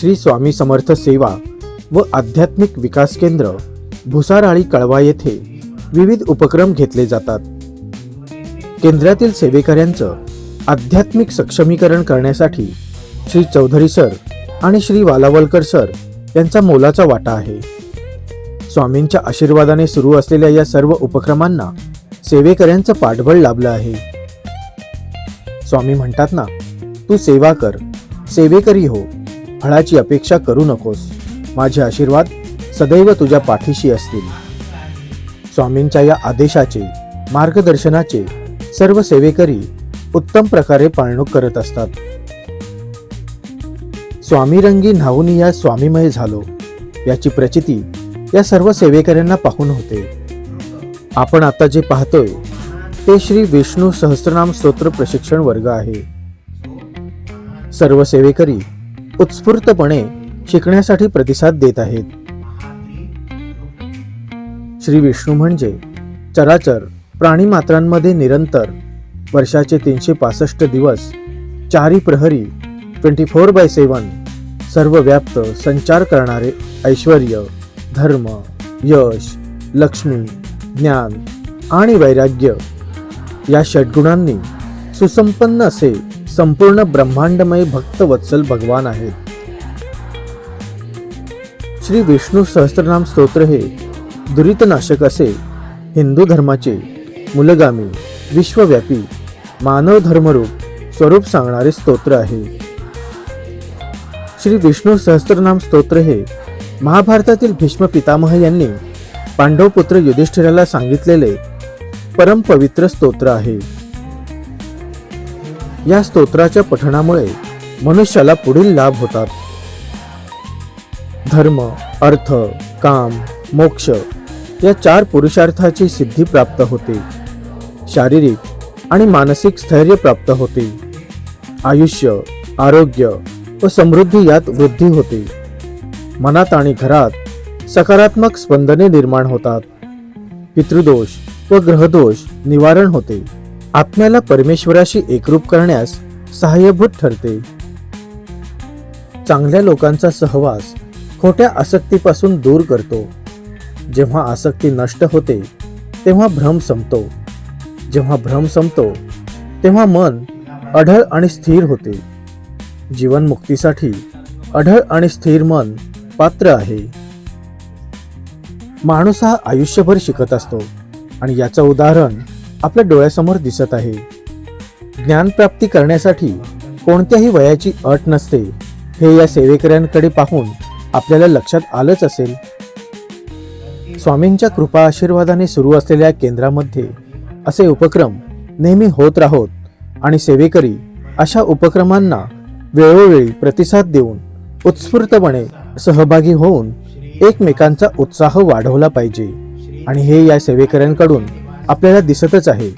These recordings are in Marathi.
श्री स्वामी समर्थ सेवा व आध्यात्मिक विकास केंद्र भुसाराळी कळवा येथे विविध उपक्रम घेतले जातात. केंद्रातील सेवेकऱ्यांचं आध्यात्मिक सक्षमीकरण करण्यासाठी श्री चौधरी सर आणि श्री वालावलकर सर यांचा मोलाचा वाटा आहे. स्वामींच्या आशीर्वादाने सुरू असलेल्या या सर्व उपक्रमांना सेवेकऱ्यांचं पाठबळ लाभलं आहे. स्वामी म्हणतात ना तू सेवा कर सेवेकरी हो फळाची अपेक्षा करू नकोस. माझे आशीर्वाद सदैव तुझ्या पाठीशी असतील. स्वामींच्या या आदेशाचे मार्गदर्शनाचे सर्व सेवेकरी उत्तम प्रकारे पाळणूक करत असतात. स्वामी रंगी न्हावून या स्वामीमय झालो याची प्रचिती या सर्व सेवेकऱ्यांना पाहून होते. आपण आता जे पाहतोय ते श्री विष्णू सहस्रनाम स्तोत्र प्रशिक्षण वर्ग आहे. सर्व सेवेकरी उत्स्फूर्तपणे शिकण्यासाठी प्रतिसाद देत आहेत. श्री विष्णू म्हणजे चराचर प्राणीमात्रांमध्ये निरंतर वर्षाचे तीनशे पासष्ट दिवस चारी प्रहरी ट्वेंटी फोर बाय सेवन सर्व व्याप्त संचार करणारे ऐश्वर धर्म यश लक्ष्मी ज्ञान आणि वैराग्य या षड्गुणांनी सुसंपन्न असे संपूर्ण ब्रह्मांडमय भक्तवत्सल भगवान आहेत. श्री विष्णू सहस्त्रनाम स्तोत्र हे दुरितनाशक असे हिंदू धर्माचे मूलगामी विश्वव्यापी मानव धर्मरूप स्वरूप सांगणारे स्तोत्र आहे. श्री विष्णू सहस्त्रनाम स्तोत्र हे महाभारतातील भीष्म पितामह यांनी पांडवपुत्र युधिष्ठिराला सांगितलेले परमपवित्र स्तोत्र आहे. या स्तोत्राच्या पठणामुळे मनुष्याला पुढील लाभ होतात. धर्म अर्थ काम मोक्ष या चार पुरुषार्थाची सिद्धी प्राप्त होते. शारीरिक आणि मानसिक स्थैर्य प्राप्त होते. आयुष्य आरोग्य व समृद्धी यात वृद्धी होते. मनात आणि घरात सकारात्मक स्पंदने निर्माण होतात. पितृदोष व ग्रहदोष निवारण होते. आत्म्याला परमेश्वराशी एकरूप करण्यास सहाय्यभूत ठरते. चांगल्या लोकांचा सहवास खोट्या आसक्तीपासून दूर करतो. जेव्हा आसक्ती नष्ट होते तेव्हा भ्रम संपतो. जेव्हा भ्रम संपतो तेव्हा मन अढळ आणि स्थिर होते. जीवनमुक्तीसाठी अढळ आणि स्थिर मन पात्र आहे. माणूस हा आयुष्यभर शिकत असतो आणि याचं उदाहरण आपल्या डोळ्यासमोर दिसत आहे. ज्ञानप्राप्ती करण्यासाठी कोणत्याही वयाची अट नसते. हे या सेवेकऱ्यांकडे पाहून आपल्याला लक्षात आलंच असेल. स्वामींच्या कृपा आशीर्वादाने सुरू असलेल्या केंद्रामध्ये असे उपक्रम नेहमी होत राहोत आणि सेवेकरी अशा उपक्रमांना वेळोवेळी प्रतिसाद देऊन उत्स्फूर्तपणे सहभागी होऊन एकमेकांचा उत्साह वाढवला पाहिजे. आणि हे या सेवेकऱ्यांकडून आपल्याला दिसतच आहे.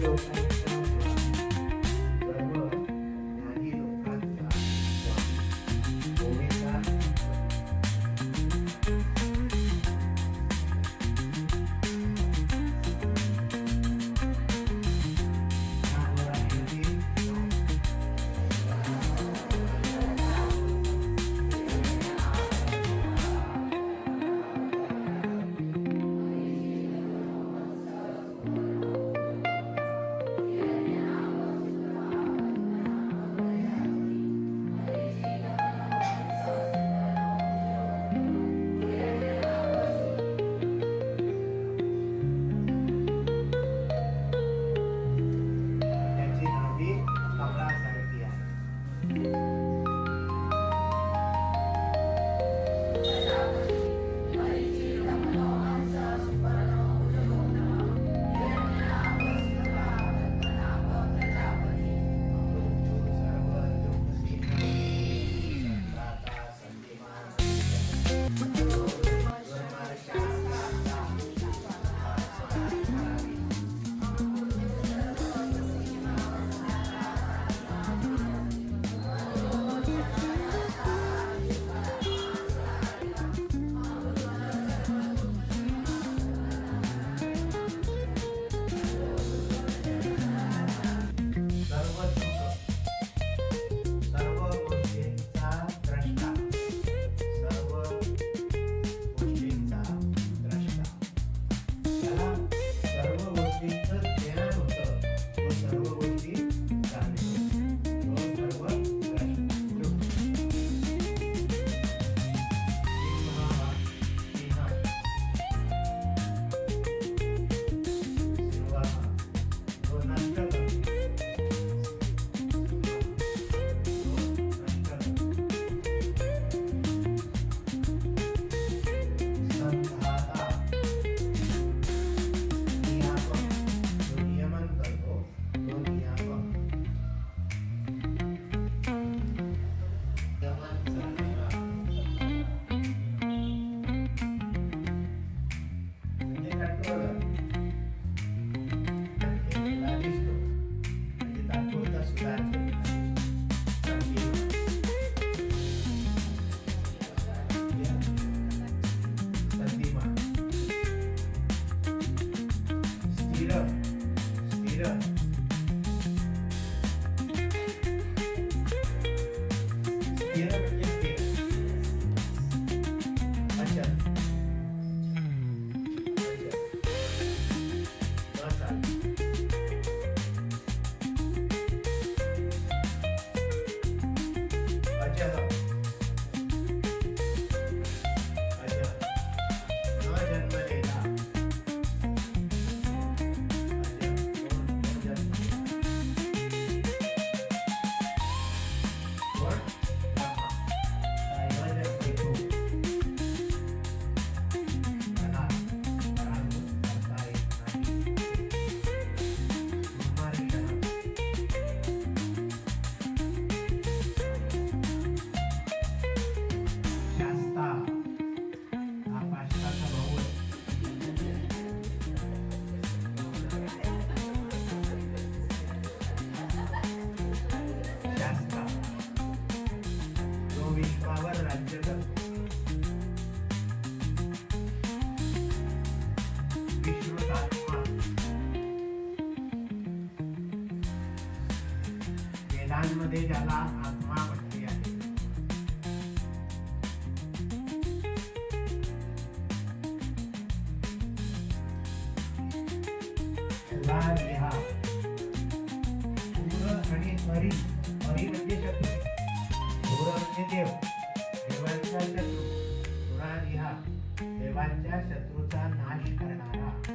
ज्ञानी विश्वावर राज्य करतो वेदांमध्ये ज्याला आत्मा म्हटली आहे. आणि हरी हरी म्हणजे शक्ती म्हणजे देव देवांचा शत्रू तुळा लिहा देवांच्या शत्रूचा नाश करणारा.